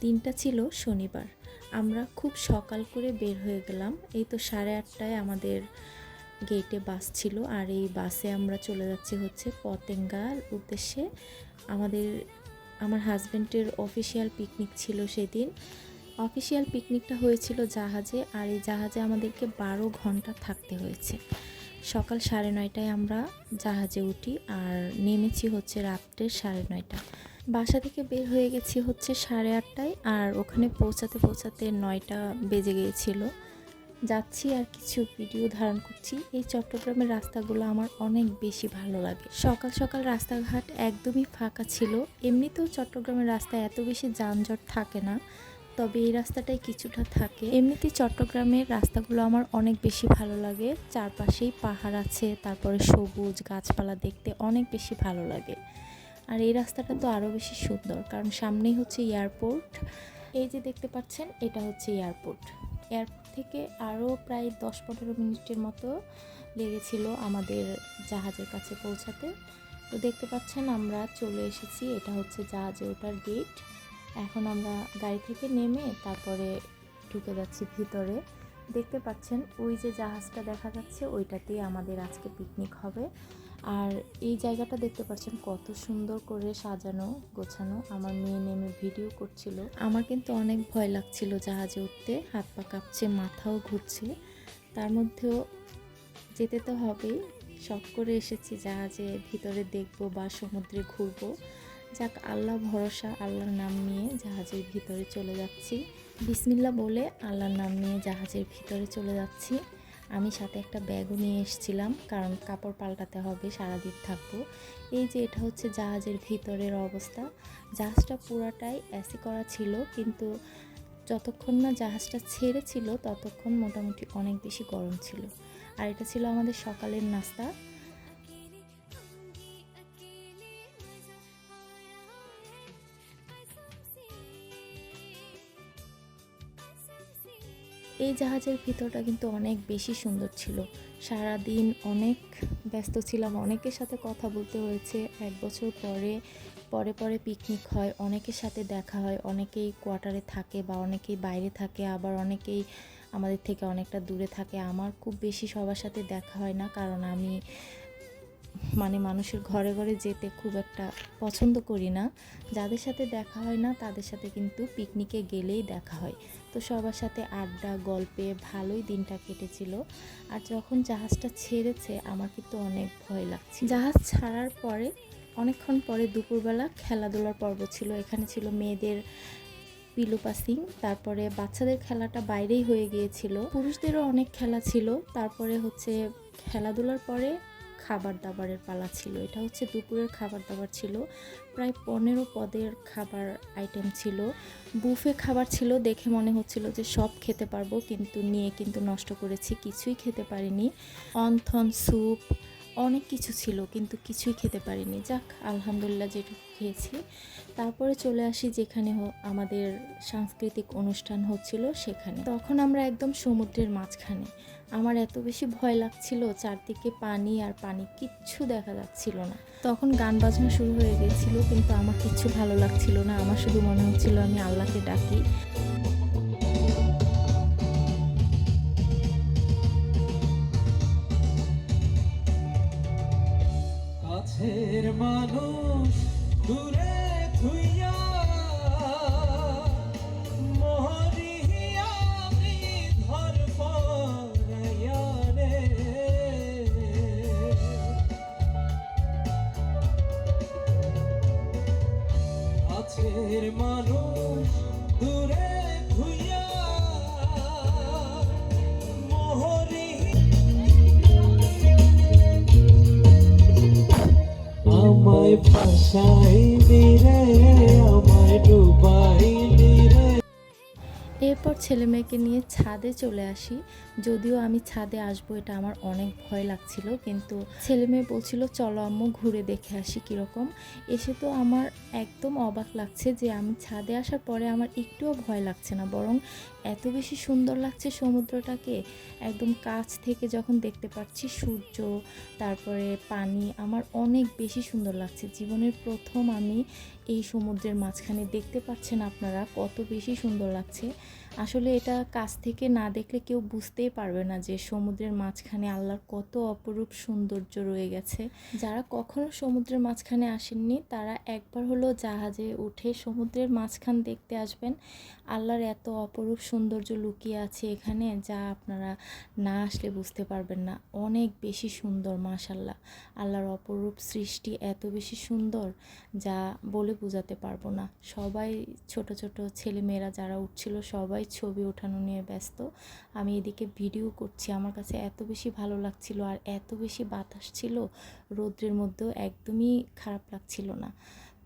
দিনটা ছিল শনিবার। আমরা খুব সকাল করে বের হয়ে গেলাম। এই তো সাড়ে আটটায় আমাদের গেটে বাস ছিল আর এই বাসে আমরা চলে যাচ্ছি হচ্ছে পতেঙ্গার উদ্দেশ্যে। আমাদের, আমার হাজব্যান্ডের অফিসিয়াল পিকনিক ছিল সেদিন। অফিসিয়াল পিকনিকটা হয়েছিল জাহাজে আর এই জাহাজে আমাদেরকে বারো ঘণ্টা থাকতে হয়েছে। সকাল সাড়ে নয়টায় আমরা জাহাজে উঠি আর নেমেছি হচ্ছে রাত্রের সাড়ে নয়টা বাসা থেকে বের হয়ে গেছি হচ্ছে সাড়ে আটটায় আর ওখানে পৌঁছাতে পৌঁছাতে নয়টা বেজে গিয়েছিল। যাচ্ছি আর কিছু ভিডিও ধারণ করছি। এই চট্টগ্রামের রাস্তাগুলো আমার অনেক বেশি ভালো লাগে। সকাল সকাল রাস্তাঘাট একদমই ফাঁকা ছিল। এমনিতেও চট্টগ্রামের রাস্তায় এত বেশি যানজট থাকে না, তবে এই রাস্তাটাই কিছুটা থাকে। এমনিতে চট্টগ্রামের রাস্তাগুলো আমার অনেক বেশি ভালো লাগে। চারপাশেই পাহাড় আছে, তারপরে সবুজ গাছপালা দেখতে অনেক বেশি ভালো লাগে। আর এই রাস্তাটা তো আরও বেশি সুন্দর, কারণ সামনেই হচ্ছে এয়ারপোর্ট। এই যে দেখতে পাচ্ছেন, এটা হচ্ছে এয়ারপোর্ট। এয়ারপোর্ট থেকে আরও প্রায় দশ পনেরো মিনিটের মতো লেগেছিল আমাদের জাহাজের কাছে পৌঁছাতে। তো দেখতে পাচ্ছেন, আমরা চলে এসেছি, এটা হচ্ছে জাহাজে ওঠার গেট এখন আমরা গাড়ি থেকে নেমে তারপরে ঢুকে যাচ্ছি ভিতরে। দেখতে পাচ্ছেন, ওই যে জাহাজটা দেখা যাচ্ছে, ওইটাতেই আমাদের আজকে পিকনিক হবে। আর এই জায়গাটা দেখতে পাচ্ছেন কত সুন্দর করে সাজানো, গোছানো। আমার মেয়ে নেমে ভিডিও করছিল। আমার কিন্তু অনেক ভয় লাগছিল জাহাজে উঠতে। হাত পা কাঁপছে, মাথাও ঘুরছে। তার মধ্যেও যেতে তো হবেই। শখ করে এসেছি জাহাজে ভিতরে দেখব বা সমুদ্রে ঘুরবো। যাক, আল্লাহ ভরসা, আল্লাহর নাম নিয়ে জাহাজের ভিতরে চলে যাচ্ছি। বিসমিল্লা বলে আল্লাহর নাম নিয়ে জাহাজের ভিতরে চলে যাচ্ছি। আমি সাথে একটা ব্যাগও নিয়ে এসেছিলাম, কারণ কাপড় পাল্টাতে হবে, সারাদিন থাকব। এই যে এটা হচ্ছে জাহাজের ভিতরের অবস্থা। জাহাজটা পুরাটাই অ্যাসি করা ছিল, কিন্তু যতক্ষণ না জাহাজটা ছেড়েছিল, ততক্ষণ মোটামুটি অনেক বেশি গরম ছিল। আর এটা ছিল আমাদের সকালের নাস্তা। এই জাহাজের ভিতরটা কিন্তু অনেক বেশি সুন্দর ছিল। সারা দিন অনেক ব্যস্ত ছিলাম, অনেকের সাথে কথা বলতে হয়েছে। এক বছর পরে পরে পরে পিকনিক হয়, অনেকের সাথে দেখা হয়, অনেকেই কোয়ার্টারে থাকে বা অনেকেই বাইরে থাকে, আবার অনেকেই আমাদের থেকে অনেকটা দূরে থাকে। আমার খুব বেশি সবার সাথে দেখা হয় না, কারণ আমি মানে মানুষের ঘরে ঘরে যেতে খুব একটা পছন্দ করি না। যাদের সাথে দেখা হয় না, তাদের সাথে কিন্তু পিকনিকে গেলেই দেখা হয়। তো সবার সাথে আড্ডা, গল্পে ভালোই দিনটা কেটেছিল। আর যখন জাহাজটা ছেড়েছে, আমার কিন্তু অনেক ভয় লাগছে জাহাজ ছাড়ার পরে, অনেকক্ষণ পরে দুপুরবেলা খেলাধুলার পর্ব ছিল। এখানে ছিল মেয়েদের পিলো পাসিং তারপরে বাচ্চাদের খেলাটা বাইরেই হয়ে গিয়েছিল। পুরুষদেরও অনেক খেলা ছিল। তারপরে হচ্ছে খেলাধুলার পরে খাবার দাবারের পালা ছিল। এটা হচ্ছে দুপুরের খাবার দাবার ছিল। প্রায় পনেরো পদের খাবার আইটেম ছিল। বুফে খাবার ছিল। দেখে মনে হচ্ছিল যে সব খেতে পারব, কিন্তু নিয়ে কিন্তু নষ্ট করেছি, কিছুই খেতে পারিনি। অন্থন স্যুপ অনেক কিছু ছিল, কিন্তু কিছুই খেতে পারিনি। যাক, আলহামদুলিল্লাহ যেটুকু খেয়েছি। তারপরে চলে আসি যেখানে আমাদের সাংস্কৃতিক অনুষ্ঠান হচ্ছিল সেখানে। তখন আমরা একদম সমুদ্রের মাঝখানে। আমার এত বেশি ভয় লাগছিল, চারদিকে পানি আর পানি কিচ্ছু দেখা যাচ্ছিল না। তখন গান বাজনা শুরু হয়ে গেছিল, কিন্তু আমার কিচ্ছু ভালো লাগছিল না। আমার শুধু মনে হচ্ছিল আমি আল্লাহকে ডাকি। মানুষ এরপর ছেলে মেয়েকে নিয়ে ছাদে চলে আসি। যদিও আমি ছাদে আসব, এটা আমার অনেক ভয় লাগছিল, কিন্তু ছেলে মেয়ে বলছিল, চলো আম্মু ঘুরে দেখে আসি কীরকম। এসে তো আমার একদম অবাক লাগছে যে আমি ছাদে আসার পরে আমার একটুও ভয় লাগছে না, বরং এত বেশি সুন্দর লাগছে সমুদ্রটাকে। একদম কাছ থেকে যখন দেখতে পাচ্ছি সূর্য, তারপরে পানি, আমার অনেক বেশি সুন্দর লাগছে। জীবনের প্রথম আমি এই সমুদ্রের মাঝখানে দেখতে পাচ্ছেন আপনারা কত বেশি সুন্দর লাগছে। আসলে এটা কাছ থেকে না দেখলে কেউ বুঝতেই পারবে না যে সমুদ্রের মাঝখানে আল্লাহর কত অপরূপ সৌন্দর্য রয়ে গেছে। যারা কখনো সমুদ্রের মাঝখানে আসেননি, তারা একবার হলো জাহাজে উঠে সমুদ্রের মাঝখান দেখতে আসবেন। আল্লাহর এত অপরূপ সৌন্দর্য লুকিয়ে আছে এখানে যা আপনারা না আসলে বুঝতে পারবেন না। অনেক বেশি সুন্দর মাশাল্লাহ আল্লাহর অপরূপ সৃষ্টি এত বেশি সুন্দর যা বলে বোঝাতে পারব না। সবাই ছোট ছোট ছেলে মেয়েরা যারা উঠছিল সবাই ছবি ওঠানো নিয়ে ব্যস্ত। আমি এদিকে ভিডিও করছি। আমার কাছে এত বেশি ভালো লাগছিল আর এত বেশি বাতাস ছিল, রৌদ্রের মধ্যেও একদমই খারাপ লাগছিল না।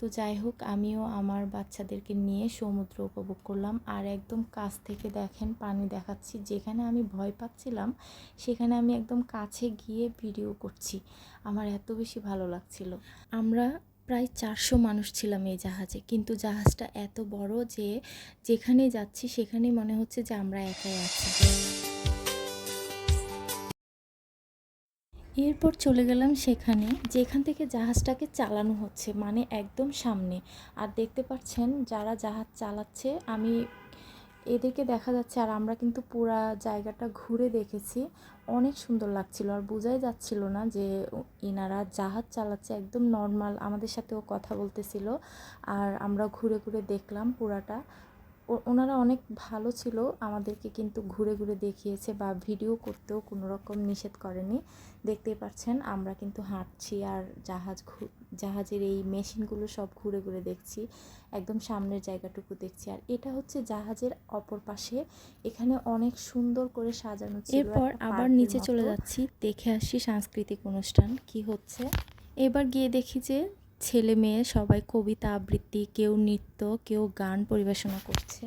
তো যাই হোক, আমিও আমার বাচ্চাদেরকে নিয়ে সমুদ্র উপভোগ করলাম। আর একদম কাছ থেকে দেখেন, পানি দেখাচ্ছি। যেখানে আমি ভয় পাচ্ছিলাম, সেখানে আমি একদম কাছে গিয়ে ভিডিও করছি। আমার এত বেশি ভালো লাগছিল। আমরা প্রায় চারশো মানুষ ছিলাম এই জাহাজে। কিন্তু জাহাজটা এত বড় যে যেখানে যাচ্ছি সেখানে মনে হচ্ছে যে আমরা একাই আছি। এরপর চলে গেলাম সেখানে, যেখান থেকে জাহাজটাকে চালানো হচ্ছে মানে একদম সামনে। আর দেখতে পাচ্ছেন যারা জাহাজ চালাচ্ছে, আমি এদেরকে দেখা যাচ্ছে আর আমরা কিন্তু পুরা জায়গাটা ঘুরে দেখেছি। অনেক সুন্দর লাগছিল আর বোঝাই যাচ্ছিল না যে ইনারা জাহাজ চালাচ্ছে একদম নর্মাল আমাদের সাথেও কথা বলতেছিল। আর আমরা ঘুরে ঘুরে দেখলাম পুরাটা। ওনারা অনেক ভালো ছিল আমাদেরকে কিন্তু ঘুরে ঘুরে দেখিয়েছে বা ভিডিও করতেও কোনো রকম নিষেধ করেনি। দেখতেই পাচ্ছেন আমরা কিন্তু হাঁটছি আর জাহাজ জাহাজের এই মেশিনগুলো সব ঘুরে ঘুরে দেখছি একদম সামনের জায়গাটুকু দেখছি। আর এটা হচ্ছে জাহাজের অপর পাশে এখানে অনেক সুন্দর করে সাজানো ছিল এরপর আবার নিচে চলে যাচ্ছি দেখে আসি সাংস্কৃতিক অনুষ্ঠান কি হচ্ছে। এবার গিয়ে দেখি যে ছেলে মেয়ে সবাই কবিতা আবৃত্তি কেউ নৃত্য কেউ গান পরিবেশনা করছে।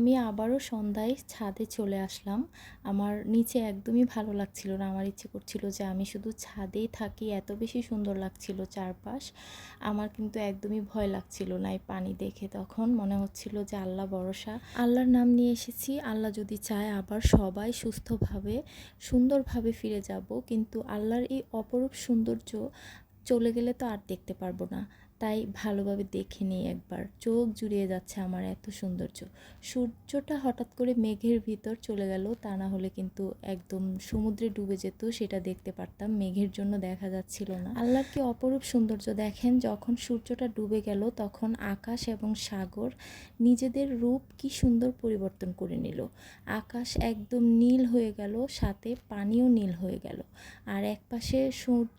আমি আবারও সন্ধ্যায় ছাদে চলে আসলাম। আমার নিচে একদমই ভালো লাগছিল না। আমার ইচ্ছে করছিল যে আমি শুধু ছাদেই থাকি। এত বেশি সুন্দর লাগছিল চারপাশ। আমার কিন্তু একদমই ভয় লাগছিল না এই পানি দেখে। তখন মনে হচ্ছিল যে আল্লাহ ভরসা। আল্লাহর নাম নিয়ে এসেছি। আল্লাহ যদি চায় আবার সবাই সুস্থভাবে, সুন্দরভাবে ফিরে যাব। কিন্তু আল্লাহর এই অপরূপ সৌন্দর্য চলে গেলে তো আর দেখতে পারব না। তাই ভালোভাবে দেখে নিই একবার। চোখ জুড়িয়ে যাচ্ছে আমার এত সৌন্দর্য। সূর্যটা হঠাৎ করে মেঘের ভিতর চলে গেল, তা না হলে কিন্তু একদম সমুদ্রে ডুবে যেত, সেটা দেখতে পারতাম। মেঘের জন্য দেখা যাচ্ছিল না। আল্লাহর কি অপরূপ সৌন্দর্য দেখেন? যখন সূর্যটা ডুবে গেল, তখন আকাশ এবং সাগর নিজেদের রূপ কি সুন্দর পরিবর্তন করে নিল। আকাশ একদম নীল হয়ে গেল, সাথে পানিও নীল হয়ে গেল। আর এক পাশে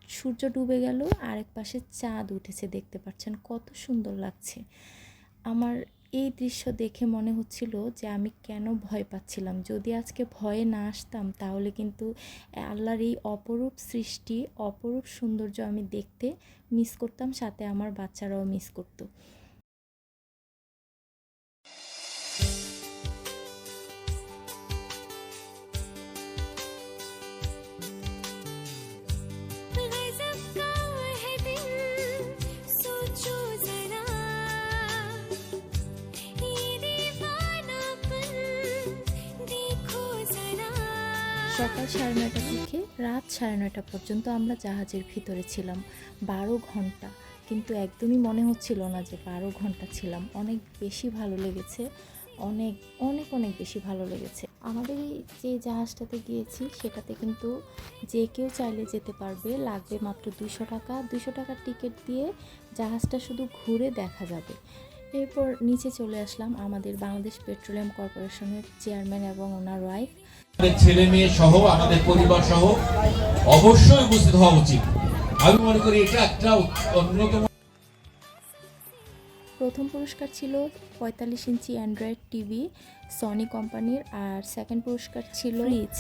সূর্য ডুবে গেল আর এক পাশে চাঁদ উঠেছে দেখতে পাচ্ছেন কত সুন্দর লাগছে। আমার এই দৃশ্য দেখে মনে হচ্ছিল যে আমি কেন ভয় পাচ্ছিলাম। যদি আজকে ভয়ে না আসতাম, তাহলে কিন্তু আল্লাহর এই অপরূপ সৃষ্টি, অপরূপ সৌন্দর্য আমি দেখতে মিস করতাম, সাথে আমার বাচ্চারাও মিস করতো। সকাল সাড়ে নয়টা থেকে রাত সাড়ে নয়টা পর্যন্ত আমরা জাহাজের ভিতরে ছিলাম। বারো ঘণ্টা। কিন্তু একদমই মনে হচ্ছিল না যে বারো ঘণ্টা ছিলাম। অনেক বেশি ভালো লেগেছে। অনেক অনেক অনেক বেশি ভালো লেগেছে। আমাদের যে জাহাজটাতে গিয়েছি, সেটাতে কিন্তু যে কেউ চাইলে যেতে পারবে। লাগবে মাত্র দুশো টাকা। দুশো টাকার টিকিট দিয়ে জাহাজটা শুধু ঘুরে দেখা যাবে। এরপর নিচে চলে আসলাম আমাদের বাংলাদেশ পেট্রোলিয়াম কর্পোরেশনের চেয়ারম্যান এবং ওনার ওয়াইফ। ছেলে মেয়ে সহ, আমাদের পরিবার সহ অবশ্যই উপস্থিত হওয়া উচিত। আমি মনে করি এটা একটা অন্যতম প্রথম পুরস্কার ছিল পঁয়তাল্লিশ ইঞ্চি অ্যান্ড্রয়েড টিভি সনি কোম্পানির আর সেকেন্ড পুরস্কার ছিল ফ্রিজ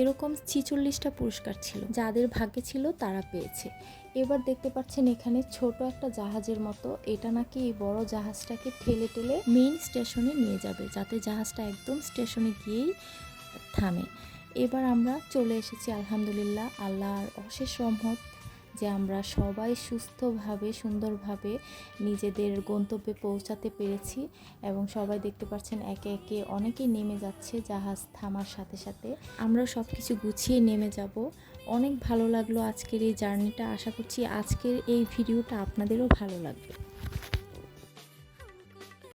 এরকম ছিচল্লিশটা পুরস্কার ছিল যাদের ভাগ্যে ছিল তারা পেয়েছে। এবার দেখতে পাচ্ছেন এখানে ছোট একটা জাহাজের মতো এটা নাকি এই বড় জাহাজটাকে ঠেলে ঠেলে মেইন স্টেশনে নিয়ে যাবে যাতে জাহাজটা একদম স্টেশনে গিয়েই থামে। এবার আমরা চলে এসেছি আলহামদুলিল্লাহ আল্লাহর অশেষ রহমত। যে আমরা সবাই সুস্থভাবে, সুন্দরভাবে নিজেদের গন্তব্যে পৌঁছাতে পেরেছি এবং সবাই দেখতে পাচ্ছেন একে একে অনেকেই নেমে যাচ্ছে জাহাজ থামার সাথে সাথে। আমরা সব কিছু গুছিয়ে নেমে যাব। অনেক ভালো লাগল আজকের এই জার্নিটা। আশা করছি আজকের এই ভিডিওটা আপনাদেরও ভালো লাগবে।